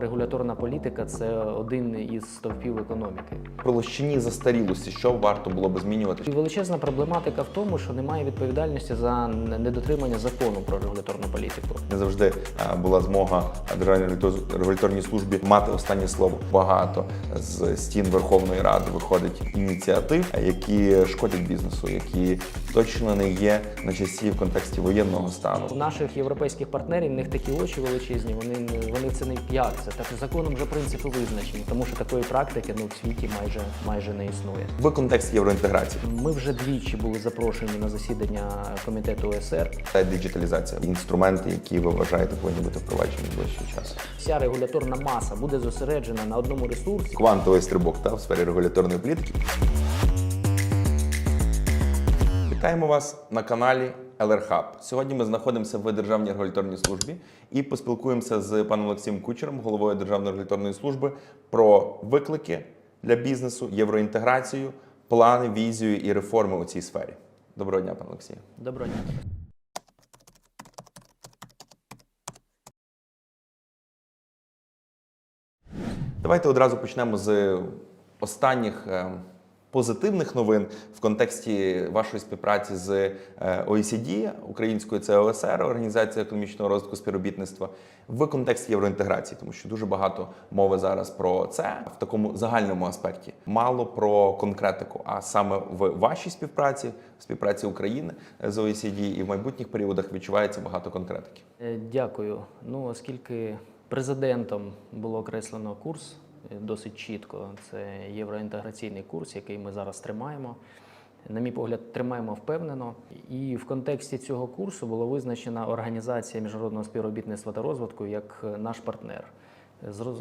Регуляторна політика це один із стовпів економіки. При площині застарілості, що варто було би змінювати? І величезна проблематика в тому, що немає відповідальності за недотримання закону про регуляторну політику. Не завжди була змога державній регулятор- регуляторній службі мати останнє слово. Багато з стін Верховної Ради виходить ініціатив, які шкодять бізнесу, які точно не є на часі в контексті воєнного стану. У наших європейських партнерів в них такі очі величезні. Вони вони це не як це. Так законом вже принципи визначені, тому що такої практики ну в світі майже майже не існує. В контексті євроінтеграції Ми вже двічі були запрошені на засідання комітету ОСР. та диджиталізація інструменти, які ви вважаєте повинні бути впроваджені в ближчий час. Вся регуляторна маса буде зосереджена на одному ресурсі. Квантовий стрибок та в сфері регуляторної політики. Вітаємо вас на каналі LR Hub. Сьогодні ми знаходимося в Державній регуляторній службі і поспілкуємося з паном Олексієм Кучером, головою Державної регуляторної служби, про виклики для бізнесу, євроінтеграцію, плани, візію і реформи у цій сфері. Доброго дня, пане Олексію. Доброго дня. Давайте одразу почнемо з останніх е, позитивних новин в контексті вашої співпраці з е, OECD, Українською це ОСР, Організація економічного розвитку співробітництва, в контексті євроінтеграції, тому що дуже багато мови зараз про це в такому загальному аспекті. Мало про конкретику, а саме в вашій співпраці, в співпраці України з OECD і в майбутніх періодах відчувається багато конкретики. Е, Дякую. Ну, оскільки президентом було окреслено курс е, досить чітко, це євроінтеграційний курс, який ми зараз тримаємо. На мій погляд, тримаємо впевнено. І в контексті цього курсу була визначена організація міжнародного співробітництва та розвитку як наш партнер.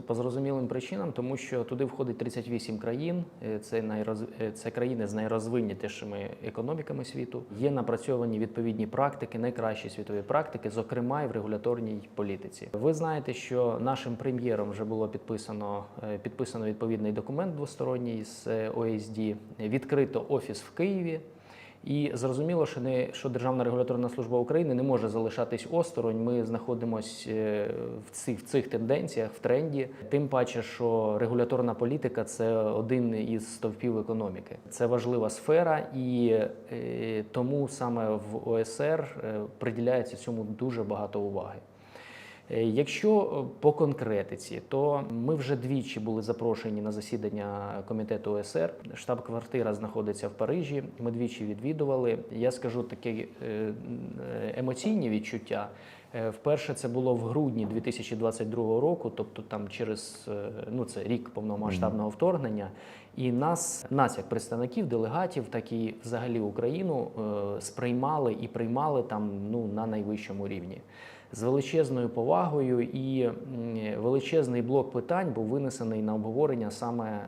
По зрозумілим причинам, тому що туди входить 38 країн. Е, Це найроз... е, це країни з найрозвинятішими економіками світу. Є напрацьовані відповідні практики, найкращі світові практики, зокрема і в регуляторній політиці. Ви знаєте, що нашим прем'єром вже було підписано е, підписано відповідний документ двосторонній з ОСД. Відкрито офіс в Києві. І зрозуміло, що не що Державна регуляторна служба України не може залишатись осторонь. Ми знаходимося в цих, в цих тенденціях, в тренді. Тим паче, що регуляторна політика це один із стовпів економіки. Це важлива сфера, і е, тому саме в ОСР е, приділяється цьому дуже багато уваги. Е, Якщо е, по конкретиці, то ми вже двічі були запрошені на засідання комітету ОСР. Штаб-квартира знаходиться в Парижі. Ми двічі відвідували. Я скажу такі е, емоційні відчуття. Вперше це було в грудні 2022 року, тобто там через ну це рік повномасштабного вторгнення. І нас, нас як представників, делегатів, так і взагалі Україну сприймали і приймали там ну на найвищому рівні з величезною повагою і величезний блок питань був винесений на обговорення саме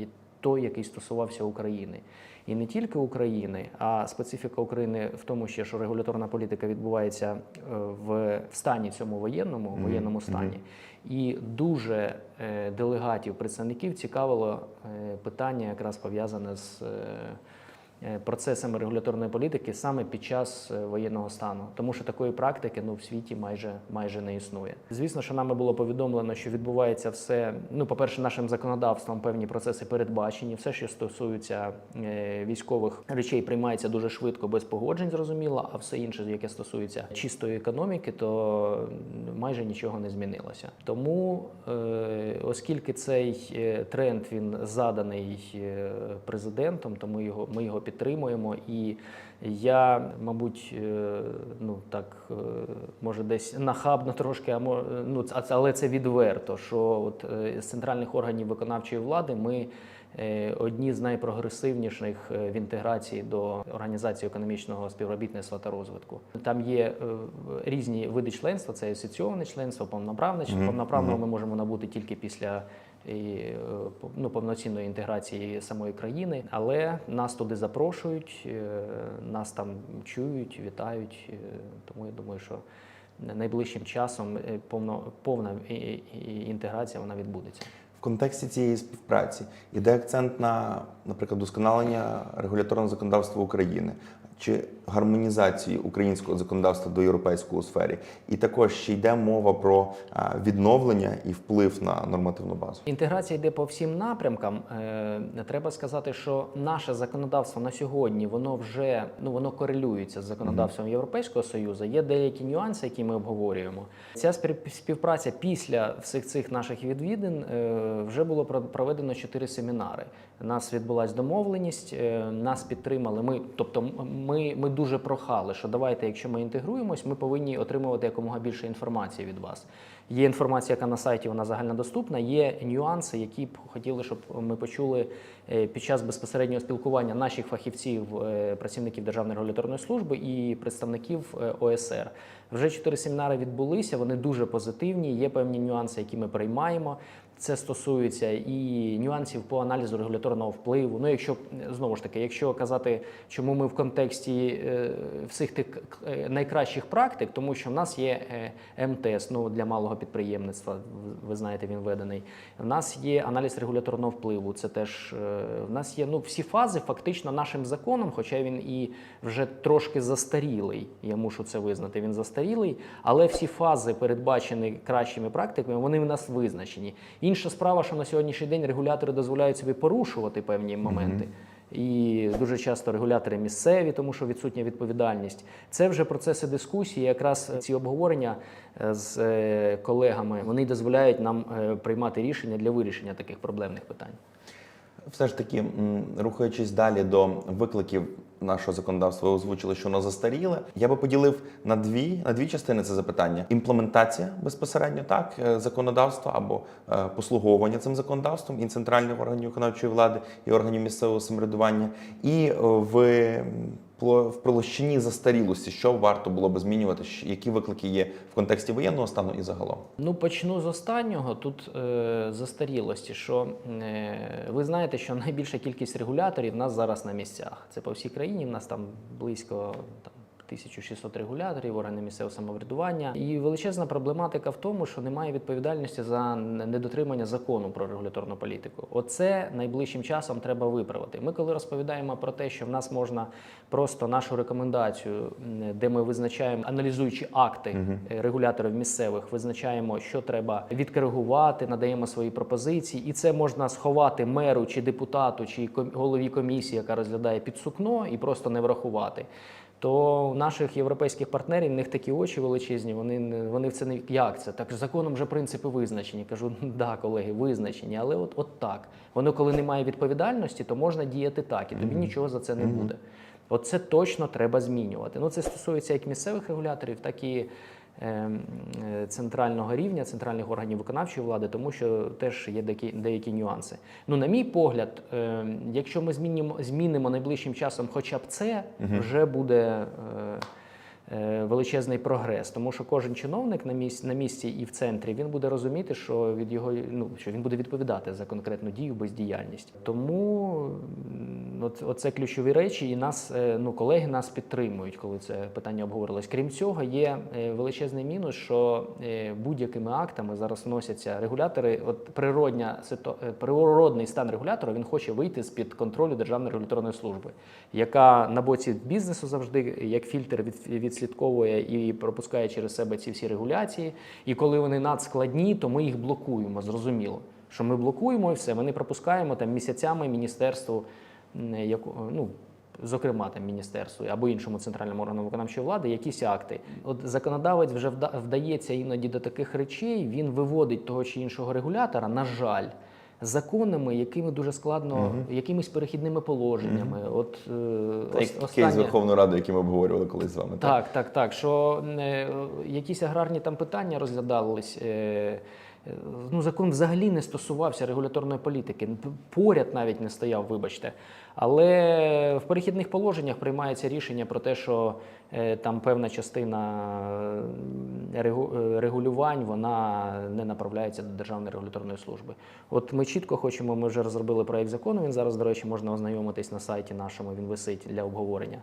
е, той, який стосувався України. І не тільки України, а специфіка України в тому, ще, що регуляторна політика відбувається е, в в стані цьому воєнному, воєнному стані. І дуже е, делегатів, представників цікавило питання, якраз пов'язане з. Е, процесами регуляторної політики саме під час е, воєнного стану, тому що такої практики ну в світі майже майже не існує. Звісно, що нами було повідомлено, що відбувається все. Ну, по-перше, нашим законодавством певні процеси передбачені. Все, що стосується е, військових речей, приймається дуже швидко, без погоджень, зрозуміло. А все інше, яке стосується чистої економіки, то майже нічого не змінилося. Тому, оскільки цей тренд він заданий президентом, то ми його ми його підтримуємо. І я, мабуть, е, ну так е, може десь нахабно трошки, а ну але це відверто. Що от е, з центральних органів виконавчої влади ми. Одні з найпрогресивніших в інтеграції до організації економічного співробітництва та розвитку. Там є різні види членства: це асоційоване членство, повноправне. Повноправного ми можемо набути тільки після і, е, ну, повноцінної інтеграції самої країни, але нас туди запрошують, е, нас там чують, вітають. е, Тому я думаю, що найближчим часом повно, повна інтеграція вона відбудеться. В контексті цієї співпраці іде акцент на, наприклад, досконалення регуляторного законодавства України. Чи гармонізації українського законодавства до європейського сфері, і також ще йде мова про е, відновлення і вплив на нормативну базу. Інтеграція йде по всім напрямкам. Е, Треба сказати, що наше законодавство на сьогодні воно вже ну воно корелюється з законодавством Європейського союзу. Є деякі нюанси, які ми обговорюємо. Ця спів- співпраця після всіх цих наших відвідин е, вже було про- проведено чотири семінари. Нас відбулась домовленість, е, нас підтримали. Ми, тобто, ми, ми дуже прохали, що давайте, якщо ми інтегруємось, ми повинні отримувати якомога більше інформації від вас. Є інформація, яка на сайті вона загальнодоступна. Є нюанси, які б хотіли, щоб ми почули е, під час безпосереднього спілкування наших фахівців, е, працівників Державної регуляторної служби і представників ОСР. Вже чотири семінари відбулися. Вони дуже позитивні. Є певні нюанси, які ми приймаємо. Це стосується і нюансів по аналізу регуляторного впливу. Ну, якщо знову ж таки, якщо казати, чому ми в контексті е, всіх тих е, найкращих практик, тому що в нас є е, МТС ну, для малого підприємництва, ви- знаєте, він введений. В нас є аналіз регуляторного впливу. Це теж е, в нас є ну, всі фази фактично нашим законом, хоча він і вже трошки застарілий. Я мушу це визнати. Він застарілий, але всі фази, передбачені кращими практиками, вони в нас визначені. Інша справа, що на сьогоднішній день регулятори дозволяють собі порушувати певні моменти. І дуже часто регулятори місцеві, тому що відсутня відповідальність. Це вже процеси дискусії. Якраз ці обговорення е, з е, колегами вони дозволяють нам е, приймати рішення для вирішення таких проблемних питань. Все ж таки, рухаючись далі до викликів нашого законодавства, ви озвучили, що воно застаріле. Я би поділив на дві на дві частини це запитання: імплементація безпосередньо так е, законодавства або е, послуговування цим законодавством і центральних органів виконавчої влади і органів місцевого самоврядування, і е, в в площині застарілості, що варто було би змінювати, які виклики є в контексті воєнного стану і загалом. Ну, почну з останнього. Тут е, застарілості. Що е, ви знаєте, що найбільша кількість регуляторів в нас зараз на місцях. Це по всій країні. В нас там близько там. 1600 регуляторів, органи місцевого самоврядування. І величезна проблематика в тому, що немає відповідальності за недотримання закону про регуляторну політику. Оце найближчим часом треба виправити. Ми, коли розповідаємо про те, що в нас можна просто нашу рекомендацію, де ми визначаємо, аналізуючи акти е, регуляторів місцевих, визначаємо, що треба відкоригувати, надаємо свої пропозиції, і це можна сховати меру чи депутату, чи голові комісії, яка розглядає під сукно, і просто не врахувати. То у наших європейських партнерів в них такі очі величезні. Вони вони в це не як це. Так законом вже принципи визначені. Кажу, да, колеги, визначені, але от, от так. Воно, коли немає відповідальності, то можна діяти так, і тобі нічого за це не буде. От це точно треба змінювати. Ну це стосується як місцевих регуляторів, так і центрального рівня, центральних органів виконавчої влади, тому що теж є деякі, деякі нюанси. Ну, на мій погляд, ем, якщо ми змінимо, змінимо найближчим часом хоча б це, вже буде. Е, Величезний прогрес, тому що кожен чиновник на місці, на місці і в центрі він буде розуміти, що від його ну що він буде відповідати за конкретну дію, бездіяльність. Тому от, оце ключові речі, і нас е, ну колеги нас підтримують, коли це питання обговорилось. Крім цього, є е, величезний мінус, що будь-якими актами зараз вносяться регулятори. От природня природний стан регулятора він хоче вийти з під контролю Державної регуляторної служби, яка на боці бізнесу завжди як фільтр від, відслідковує і пропускає через себе ці всі регуляції. І коли вони надскладні, то ми їх блокуємо. Зрозуміло, що ми блокуємо і все. Ми не пропускаємо там місяцями міністерству, ну. Зокрема, там міністерству або іншому центральному органу виконавчої влади якісь акти. От законодавець вже вдається іноді до таких речей. Він виводить того чи іншого регулятора, на жаль, законами, якими дуже складно, якимись перехідними положеннями. От е, ос- як кейс Верховної Ради, який ми обговорювали колись з вами. так, так, так. Що е, якісь аграрні там питання розглядались. Е, е, ну, закон взагалі не стосувався регуляторної політики. Поряд навіть не стояв, вибачте. Але в перехідних положеннях приймається рішення про те, що е, там певна частина е, е, регулювань вона не направляється до Державної регуляторної служби. От ми чітко хочемо, ми вже розробили проєкт закону. Він зараз, до речі, можна ознайомитись на сайті нашому. Він висить для обговорення.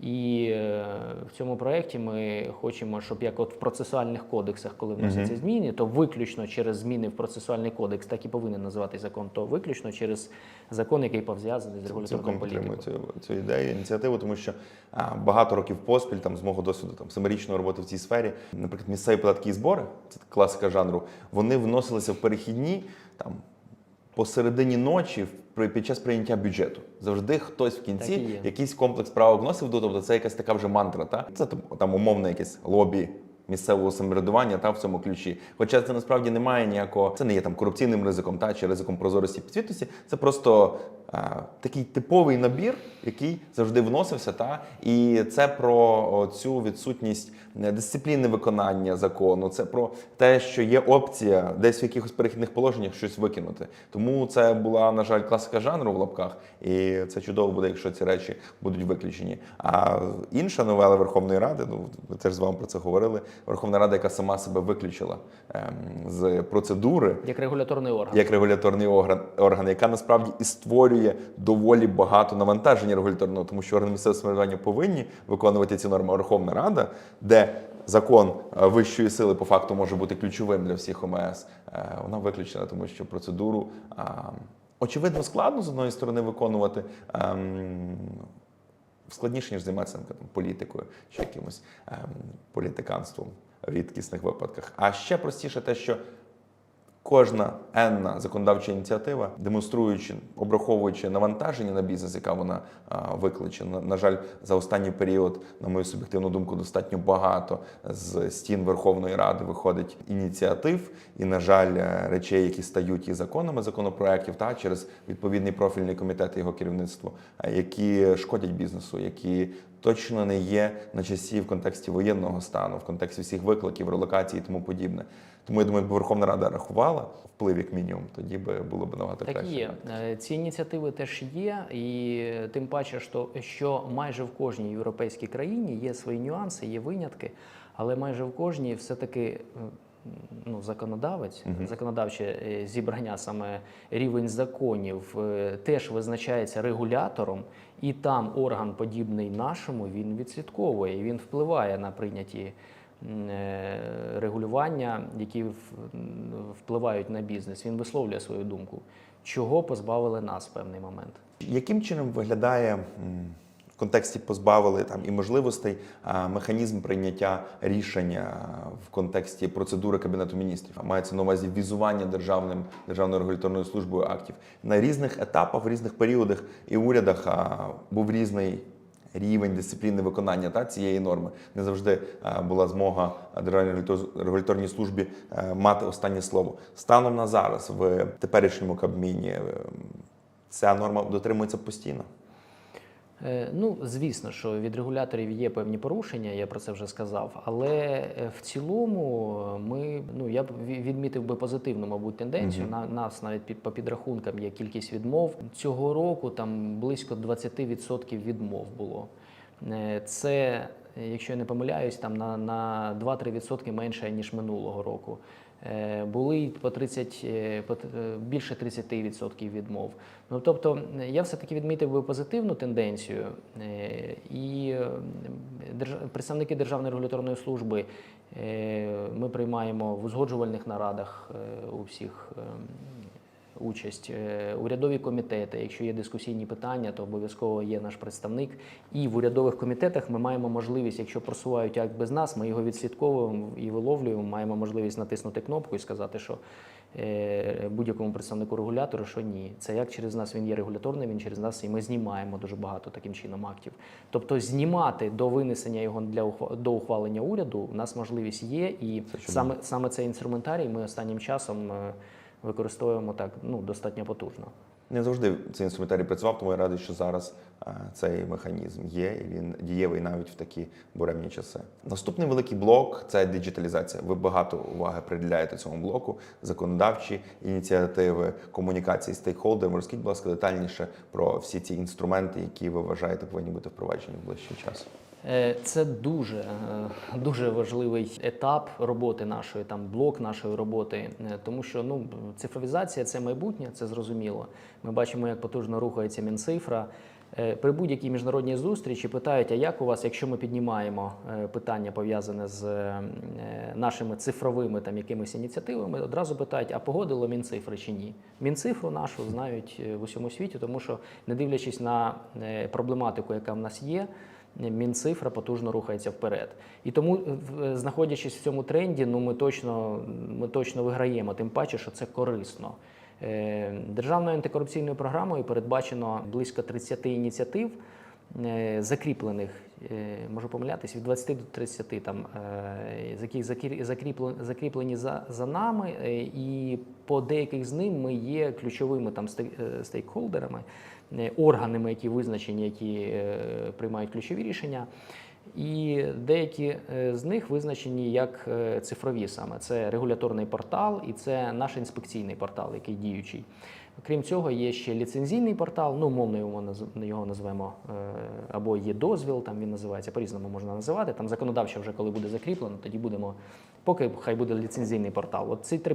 І е, в цьому проєкті ми хочемо, щоб як от в процесуальних кодексах, коли вносяться зміни, то виключно через зміни в процесуальний кодекс, так і повинен називатись закон, то виключно через закон, який пов'язаний з регуляторною Цілком політикою. цю, цю ідею, ініціативу, тому що а, багато років поспіль, там з мого досвіду, там семирічної роботи в цій сфері, наприклад, місцеві податки і збори, це класика жанру, вони вносилися в перехідні там. Посередині ночі під час прийняття бюджету завжди хтось в кінці якийсь комплекс правок вносив, до- тобто це якась така вже мантра. Та? Це там, умовне якесь лобі місцевого самоврядування та в цьому ключі. Хоча це насправді немає ніякого, це не є там корупційним ризиком та чи ризиком прозорості підсвітності. Це просто такий типовий набір, який завжди вносився. Та і це про цю відсутність е, дисципліни виконання закону. Це про те, що є опція десь в якихось перехідних положеннях щось викинути. Тому це була на жаль класика жанру в лапках, і це чудово буде, якщо ці речі будуть виключені. А інша новела Верховної Ради, ну ми теж з вами про це говорили. Верховна Рада, яка сама себе виключила ем, з процедури Як регуляторний орган. як регуляторний орган, орган, яка насправді і створює доволі багато навантаження регуляторного, тому що органи місцевого самоврядування повинні виконувати ці норми. Верховна Рада, де закон е, вищої сили по факту може бути ключовим для всіх ОМС, е, вона виключена, тому що процедуру очевидно складно з одної сторони виконувати. ем, складніше, ніж займатися там, політикою чи якимось ем, політиканством в рідкісних випадках. А ще простіше те, що кожна енна законодавча ініціатива, демонструючи, обраховуючи навантаження на бізнес, яка вона викличе. На, жаль, за останній період, на мою суб'єктивну думку, достатньо багато з стін Верховної Ради виходить ініціатив, і, на жаль, е, речей, які стають і законами законопроєктів, та через відповідний профільний комітет і його керівництво, які шкодять бізнесу, які точно не є на часі в контексті воєнного стану, в контексті всіх викликів, релокації і тому подібне. Тому я думаю, якби Верховна Рада рахувала вплив як мінімум, тоді би було б набагато Так краще. є. Е, Ці ініціативи теж є, і тим паче, що, що майже в кожній європейській країні є свої нюанси, є винятки, але майже в кожній все-таки ну, законодавець, законодавче е, зібрання, саме рівень законів, е, теж визначається регулятором, і там орган, подібний нашому, він відслідковує, він впливає на прийняті е, регулювання, які впливають на бізнес. Він висловлює свою думку, чого позбавили нас в певний момент. Яким чином виглядає в контексті позбавили там і можливостей механізм прийняття рішення в контексті процедури кабінету міністрів? Мається на увазі візування державним державною регуляторною службою актів на різних етапах, в різних періодах і урядах а, був різний. Рівень дисципліни виконання та цієї норми не завжди е, була змога державній регулятор- регуляторній службі е, мати останнє слово. Станом на зараз в теперішньому кабміні е, ця норма дотримується постійно. Е, Ну, звісно, що від регуляторів є певні порушення, я про це вже сказав. Але е, в цілому ми, ну я б відмітив би позитивну, мабуть, тенденцію. На нас навіть під по підрахункам є кількість відмов. Цього року там близько 20% відмов було. Е, Це, е, якщо я не помиляюсь, там на, на 2-3% менше ніж минулого року. Е, Були по 30, е, по е, більше 30% відмов. Ну тобто я все-таки відмітив би позитивну тенденцію, і представники Державної регуляторної служби ми приймаємо в узгоджувальних нарадах у всіх. Участь Е, урядові комітети. Якщо є дискусійні питання, то обов'язково є наш представник. І в урядових комітетах ми маємо можливість, якщо просувають акт без нас, ми його відслідковуємо і виловлюємо. Маємо можливість натиснути кнопку і сказати, що е, будь-якому представнику регулятора, що ні, це як через нас він є регуляторним, він через нас і ми знімаємо дуже багато таким чином актів. Тобто знімати до винесення його для до ухвалення уряду у нас можливість є, і саме саме цей інструментарій ми останнім часом е, використовуємо так ну достатньо потужно. Не завжди цей інструментарій працював, тому я радий, що зараз е, цей механізм є, і він дієвий навіть в такі буремні часи. Наступний великий блок це диджиталізація. Ви багато уваги приділяєте цьому блоку, законодавчі ініціативи, комунікації з стейкхолдерами. Розкажіть, будь ласка, детальніше про всі ці інструменти, які ви вважаєте повинні бути впроваджені в ближчий час. Е, Це дуже, е, дуже важливий етап роботи нашої, там блок нашої роботи, е, тому що ну цифровізація це майбутнє, це зрозуміло. Ми бачимо, як потужно рухається Мінцифра. При будь-якій міжнародній зустрічі питають, а як у вас, якщо ми піднімаємо питання пов'язане з нашими цифровими там якимись ініціативами, одразу питають, а погодило Мінцифри чи ні? Мінцифру нашу знають в усьому світі, тому що не дивлячись на проблематику, яка в нас є. Мінцифра потужно рухається вперед. І тому, знаходячись в цьому тренді, ну ми точно, ми точно виграємо, тим паче, що це корисно. Е, Державною антикорупційною програмою передбачено близько 30 ініціатив, е, закріплених, е, можу помилятись, від 20 до 30 там, е, яких закріплені, за, за нами, е, і по деяких з ним ми є ключовими там е, стейкхолдерами, е, органами, які визначені, які е, приймають ключові рішення. І деякі е, з них визначені як е, цифрові саме. Це регуляторний портал і це наш інспекційний портал, який діючий. Крім цього, є ще ліцензійний портал, ну мовно його назвемо, е, або є дозвіл, там він називається, по-різному можна називати. Там законодавчо вже коли буде закріплено, тоді будемо, поки хай буде ліцензійний портал. От ці три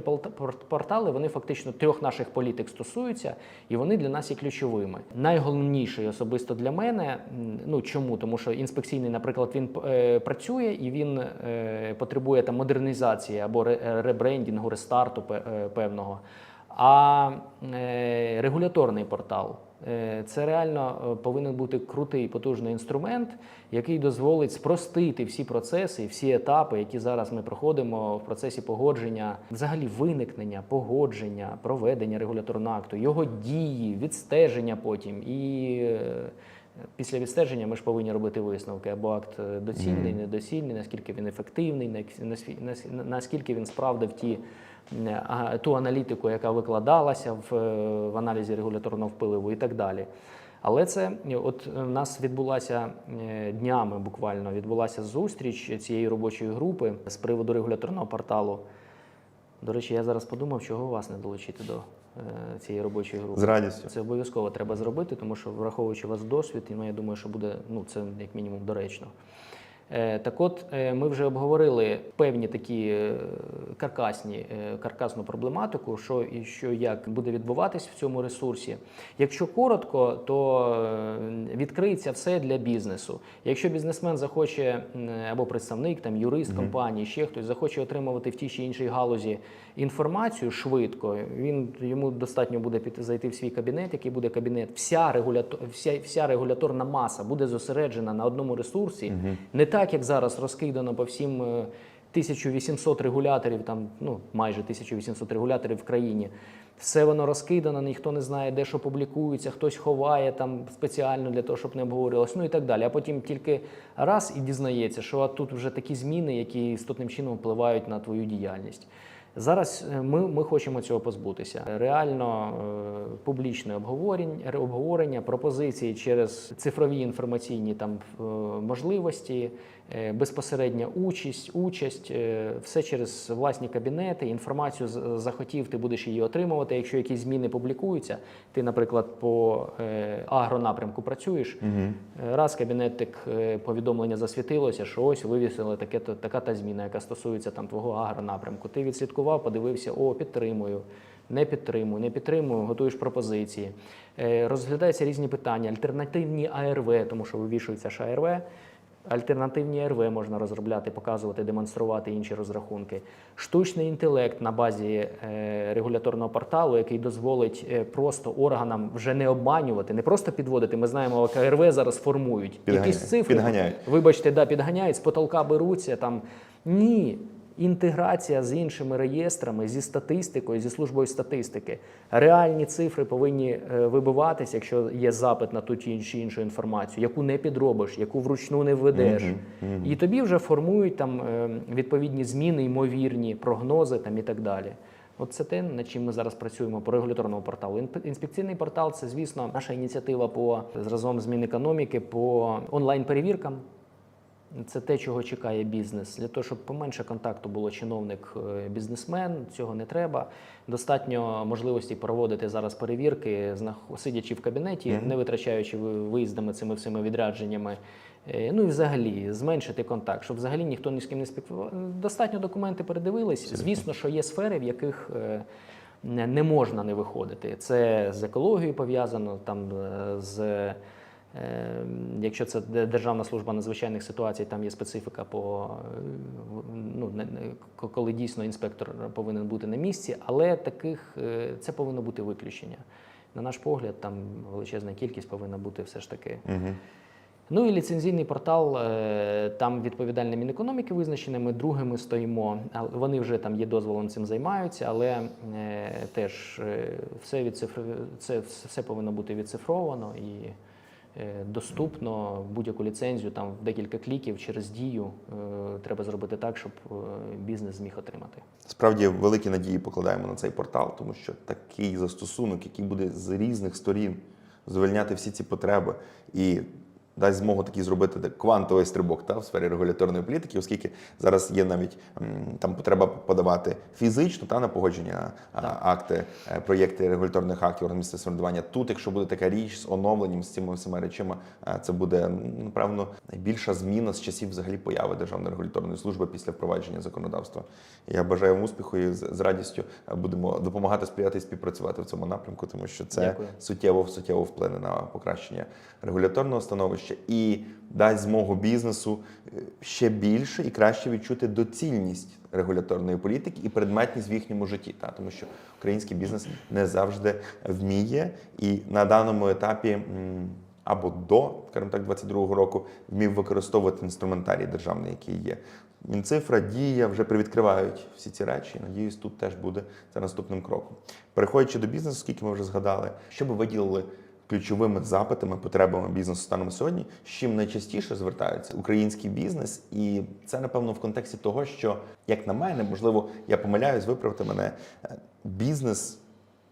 портали вони фактично трьох наших політик стосуються, і вони для нас є ключовими. Найголовніший особисто для мене, ну чому? Тому що інспекційний, наприклад, він е, працює і він е, потребує там модернізації або ре- ребрендінгу, рестарту е, певного. А е, регуляторний портал е, це реально е, повинен бути крутий потужний інструмент, який дозволить спростити всі процеси, всі етапи, які зараз ми проходимо в процесі погодження, взагалі виникнення, погодження, проведення регуляторного акту, його дії, відстеження потім і. Після відстеження ми ж повинні робити висновки або акт е, доцільний, недоцільний, наскільки він ефективний, наскільки він справдив ті е, ту аналітику, яка викладалася в, е, в аналізі регуляторного впливу і так далі. Але це от в нас відбулася днями буквально відбулася зустріч цієї робочої групи з приводу регуляторного порталу. До речі, я зараз подумав, чого вас не долучити до е, цієї робочої групи. З радістю. Це обов'язково треба зробити, тому що враховуючи вас досвід, ну, я думаю, що буде ну, це як мінімум доречно. Е, Так от е, ми вже обговорили певні такі е, каркасні, каркасну проблематику, що і що як буде відбуватись в цьому ресурсі. Якщо коротко, то відкриється все для бізнесу. Якщо бізнесмен захоче або представник, там юрист компанії, ще хтось захоче отримувати в тій чи іншій галузі інформацію швидко, він йому достатньо буде піти зайти в свій кабінет, який буде кабінет. Вся регулятор, вся, вся регуляторна маса буде зосереджена на одному ресурсі, не так як зараз розкидано по всім. е, 1800 регуляторів, там ну майже 1800 регуляторів в країні. Все воно розкидано, ніхто не знає, де що публікується, хтось ховає там спеціально для того, щоб не обговорювалось, ну і так далі. А потім тільки раз і дізнається, що тут вже такі зміни, які істотним чином впливають на твою діяльність. Зараз е, ми, ми хочемо цього позбутися. Реально е, публічне обговорення, ре- обговорення, пропозиції через цифрові інформаційні там е, можливості, безпосередня участь, участь, е, все через власні кабінети. Інформацію захотів, ти будеш її отримувати. Якщо якісь зміни публікуються, ти, наприклад, по е, агронапрямку працюєш. Е, Раз кабінетик е, повідомлення засвітилося, що ось вивісили таке то така та зміна, яка стосується там твого агронапрямку. Ти відслідкував, подивився, о, підтримую. Не підтримую, не підтримую, готуєш пропозиції. Е, Розглядаються різні питання, альтернативні АРВ, тому що вивішується ж АРВ. Альтернативні РВ можна розробляти, показувати, демонструвати інші розрахунки. Штучний інтелект на базі е, регуляторного порталу, який дозволить е, просто органам вже не обманювати, не просто підводити. Ми знаємо, як РВ зараз формують Підганяють. якісь цифри. Підганяють. Вибачте, да, підганяють, з потолка беруться там. Ні. Інтеграція з іншими реєстрами, зі статистикою, зі службою статистики. Реальні цифри повинні е, вибиватися, якщо є запит на ту чи іншу інформацію, яку не підробиш, яку вручну не введеш. І тобі вже формують там е, відповідні зміни, ймовірні прогнози там і так далі. От це те, над чим ми зараз працюємо по регуляторному порталу. Інспекційний портал це, звісно, наша ініціатива по зразом змін економіки по онлайн-перевіркам. Це те, чого чекає бізнес. Для того, щоб поменше контакту було чиновник-бізнесмен, цього не треба. Достатньо можливості проводити зараз перевірки, сидячи в кабінеті, не витрачаючи виїздами цими всіми відрядженнями Е, Ну і взагалі зменшити контакт, щоб взагалі ніхто ні з ким не спілкував. Достатньо документи передивились. Звісно, що є сфери, в яких е, не можна не виходити. Це з екологією пов'язано, там е, з е, якщо це Державна служба надзвичайних ситуацій, там є специфіка по е, ну, коли дійсно інспектор повинен бути на місці, але таких е, це повинно бути виключення. На наш погляд, там величезна кількість повинна бути все ж таки. Угу. Ну і ліцензійний портал, е, там відповідальне Мінекономіки визначене, ми другими стоїмо. Вони вже там є дозволом цим займаються, але теж все відцифр... це все повинно бути відцифровано і доступно. Будь-яку ліцензію там в декілька кліків через дію е, треба зробити так, щоб е, бізнес зміг отримати. Справді великі надії покладаємо на цей портал, тому що такий застосунок, який буде з різних сторін звільняти всі ці потреби і дасть змогу такий зробити квантовий стрибок та, в сфері регуляторної політики, оскільки зараз є навіть там потреба подавати фізично та на погодження а, акти, е, проєкти регуляторних актів органів самоврядування. Тут, якщо буде така річ з оновленням з цими всіма речами, е, це буде напевно найбільша зміна з часів взагалі появи державної регуляторної служби після впровадження законодавства. Я бажаю вам успіху і з радістю е, будемо допомагати сприяти і співпрацювати в цьому напрямку, тому що це Дякую. суттєво суттєво вплине на покращення регуляторного становища і дасть змогу бізнесу е, ще більше і краще відчути доцільність регуляторної політики і предметність в їхньому житті. Та тому що український бізнес не завжди вміє і на даному етапі. Або до, скажімо так, 22-го року вмів використовувати інструментарій державний, який є. Мінцифра, дія вже привідкривають всі ці речі. Надіюсь, тут теж буде це наступним кроком. Переходячи до бізнесу, скільки ми вже згадали, що би виділили ключовими запитами, потребами бізнесу станом сьогодні, з чим найчастіше звертаються український бізнес, і це напевно в контексті того, що як на мене, можливо, я помиляюсь, виправте мене, е, бізнес.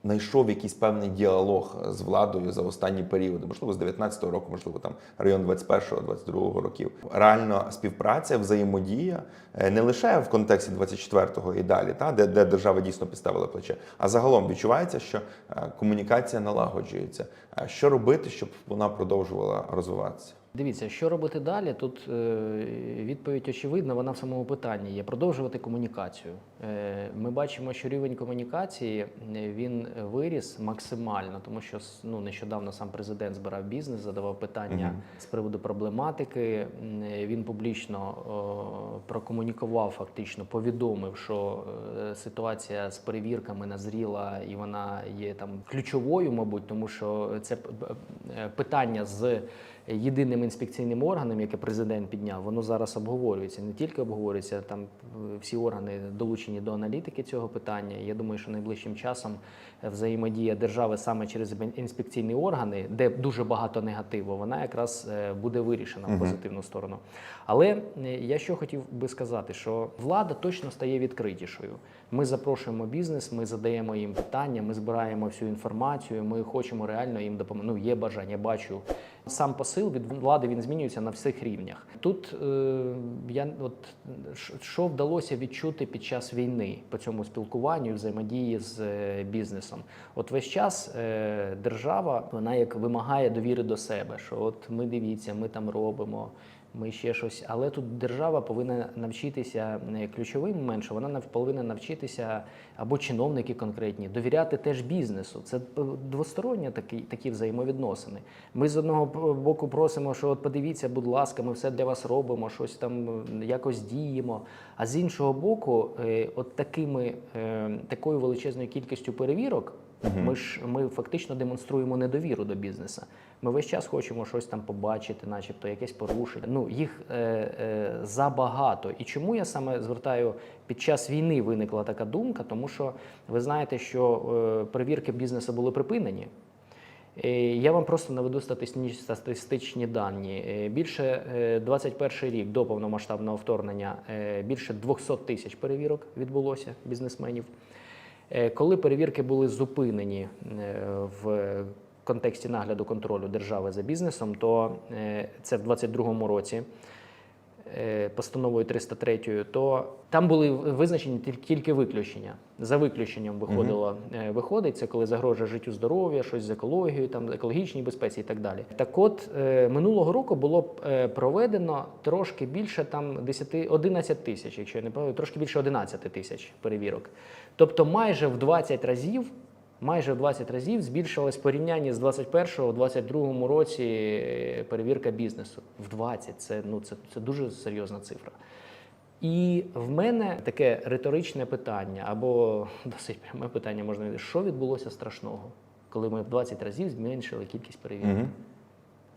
Знайшов якийсь певний діалог з владою за останні періоди, можливо, з 19-го року, можливо, там район 21-го, 22-го років. Реально співпраця, взаємодія е, не лише в контексті 24-го і далі, та де, де держава дійсно підставила плече, а загалом відчувається, що е, комунікація налагоджується. Е, Що робити, щоб вона продовжувала розвиватися? Дивіться, що робити далі? Тут е, відповідь очевидна, вона в самому питанні є. Продовжувати комунікацію. Е, Ми бачимо, що рівень комунікації е, він виріс максимально, тому що ну, нещодавно сам президент збирав бізнес, задавав питання Мгм. з приводу проблематики. Він публічно прокомунікував, фактично повідомив, що ситуація з перевірками назріла і вона є там ключовою, мабуть, тому що це питання з єдиним інспекційним органом, яке президент підняв, воно зараз обговорюється. Не тільки обговорюється там е, всі органи долучені до аналітики цього питання. Я думаю, що найближчим часом е, взаємодія держави саме через ін- інспекційні органи, де дуже багато негативу, вона якраз е, буде вирішена в позитивну сторону. Але я що хотів би сказати, що влада точно стає відкритішою. Ми запрошуємо бізнес, ми задаємо їм питання, ми збираємо всю інформацію. Ми хочемо реально їм допомогти. Ну, є бажання, бачу. Сам посил від влади він змінюється на всіх рівнях. Тут е, я от що вдалося відчути під час війни по цьому спілкуванню, взаємодії з е, бізнесом. От весь час е, держава вона як вимагає довіри до себе, що от ми дивіться, ми там робимо. Ми ще щось, але тут держава повинна навчитися е, ключовий момент, що вона повинна навчитися або чиновники конкретні довіряти теж бізнесу. Це двосторонні такі, такі взаємовідносини. Ми з одного боку просимо, що от подивіться, будь ласка, ми все для вас робимо, щось там е, якось діємо. А з іншого боку, е, от такими е, такою величезною кількістю перевірок. Ми ж ми фактично демонструємо недовіру до бізнесу. Ми весь час хочемо щось там побачити, начебто якесь порушення. Ну їх е, е, забагато. І чому я саме звертаю під час війни виникла така думка? Тому що ви знаєте, що е, перевірки бізнесу були припинені. Е, Я вам просто наведу статистичні, дані. Е, Більше е, 21 рік до повномасштабного вторгнення е, більше 200 тисяч перевірок відбулося бізнесменів. Е, Коли перевірки були зупинені е, в контексті нагляду контролю держави за бізнесом, то е, це в 2022 році. Е, постановою 303, то там були визначені тіль- тільки виключення. За виключенням виходило, е, виходить це коли загрожує життю здоров'я, щось з екологією, там екологічній безпеці і так далі. Так от е, минулого року було проведено трошки більше там 10, 11 тисяч, якщо я не помиляю, трошки більше 11 тисяч перевірок. Тобто майже в 20 разів майже в 20 разів збільшилась порівняння з 21-22 році е, перевірка бізнесу. В 20 це, ну, це, це дуже серйозна цифра. І в мене таке риторичне питання, або досить пряме питання можна що відбулося страшного, коли ми в 20 разів зменшили кількість перевірок. Мгм.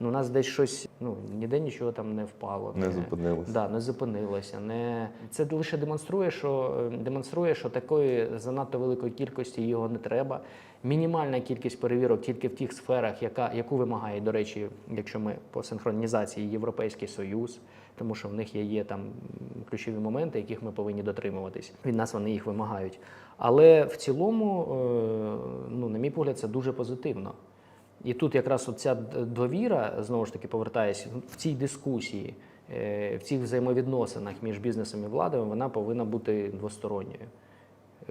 Ну, у нас десь щось, ну ніде нічого там не впало. Не зупинилося. Да, не зупинилося. Не... Це лише демонструє, що е, демонструє, що такої занадто великої кількості його не треба. Мінімальна кількість перевірок тільки в тих сферах, яка, яку вимагає, до речі, якщо ми по синхронізації Європейський Союз, тому що в них є, є там ключові моменти, яких ми повинні дотримуватись. Від нас вони їх вимагають. Але в цілому, е, ну, на мій погляд, це дуже позитивно. І тут якраз ця довіра, знову ж таки, повертаюся в цій дискусії, е, в цих взаємовідносинах між бізнесом і владою, вона повинна бути двосторонньою.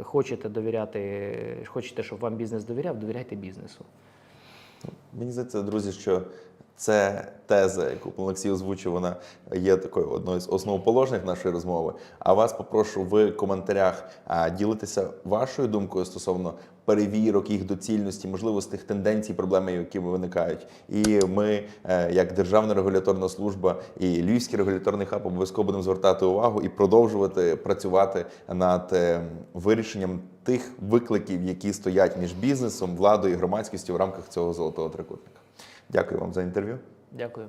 Хочете довіряти, хочете, щоб вам бізнес довіряв, довіряйте бізнесу. Мені здається, друзі, що це теза, яку Олексій озвучив, вона є такою одною з основоположних нашої розмови. А вас попрошу в коментарях ділитися вашою думкою стосовно перевірок, їх доцільності, можливо, з тих тенденцій, проблеми, які виникають. І ми, е, як Державна регуляторна служба і Львівський регуляторний хаб, обов'язково будемо звертати увагу і продовжувати працювати над е, вирішенням тих викликів, які стоять між бізнесом, владою і громадськістю в рамках цього золотого трикутника. Дякую вам за інтерв'ю. Дякую.